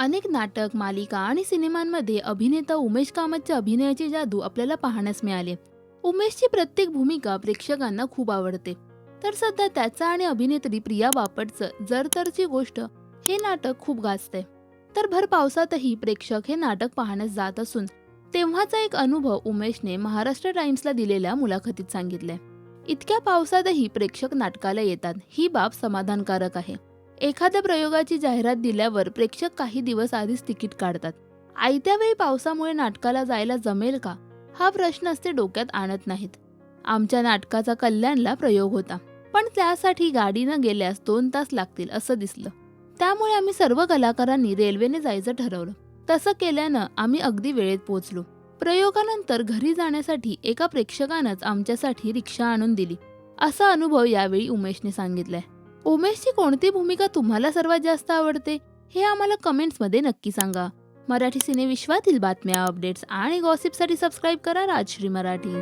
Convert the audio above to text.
अनेक नाटक मालिका आणि सिनेमांमध्ये अभिनेता उमेश कामतच्या अभिनयाची जादू आपल्याला पाहण्यास मिळाले. उमेशची प्रत्येक भूमिका प्रेक्षकांना खूप आवडते. तर सध्या त्याचा आणि अभिनेत्री प्रिया बापटचं जरतरची गोष्ट हे नाटक खूप गाजते तर भर पावसातही प्रेक्षक हे नाटक पाहण्यास जात असून तेव्हाचा एक अनुभव उमेशने महाराष्ट्र टाइम्सला दिलेल्या मुलाखतीत सांगितले इतक्या पावसातही प्रेक्षक नाटकाला येतात ही बाब समाधानकारक आहे. एखाद्या प्रयोगाची जाहिरात दिल्यावर प्रेक्षक काही दिवस आधीच तिकीट काढतात. आयत्या वेळी पावसामुळे नाटकाला जायला जमेल का? हा प्रश्नच ते डोक्यात आणत नाहीत. आमच्या नाटकाचा कल्याणला प्रयोग होता. पण त्यासाठी गाडीनं गेल्यास दोन तास लागतील असं दिसलं. त्यामुळे आम्ही सर्व कलाकारांनी रेल्वेने जायचं ठरवलं. तसं केल्यानं आम्ही अगदी वेळेत पोहोचलो. प्रयोगानंतर घरी जाण्यासाठी एका प्रेक्षकानंच आमच्यासाठी रिक्षा आणून दिली. असा अनुभव यावेळी उमेशने सांगितलाय. उमेशची कोणती भूमिका तुम्हाला सर्वात जास्त आवडते हे आम्हाला कमेंट्समध्ये नक्की सांगा. मराठी सिनेविश्वातील बातम्या अपडेट्स आणि गॉसिपसाठी सबस्क्राईब करा राजश्री मराठी.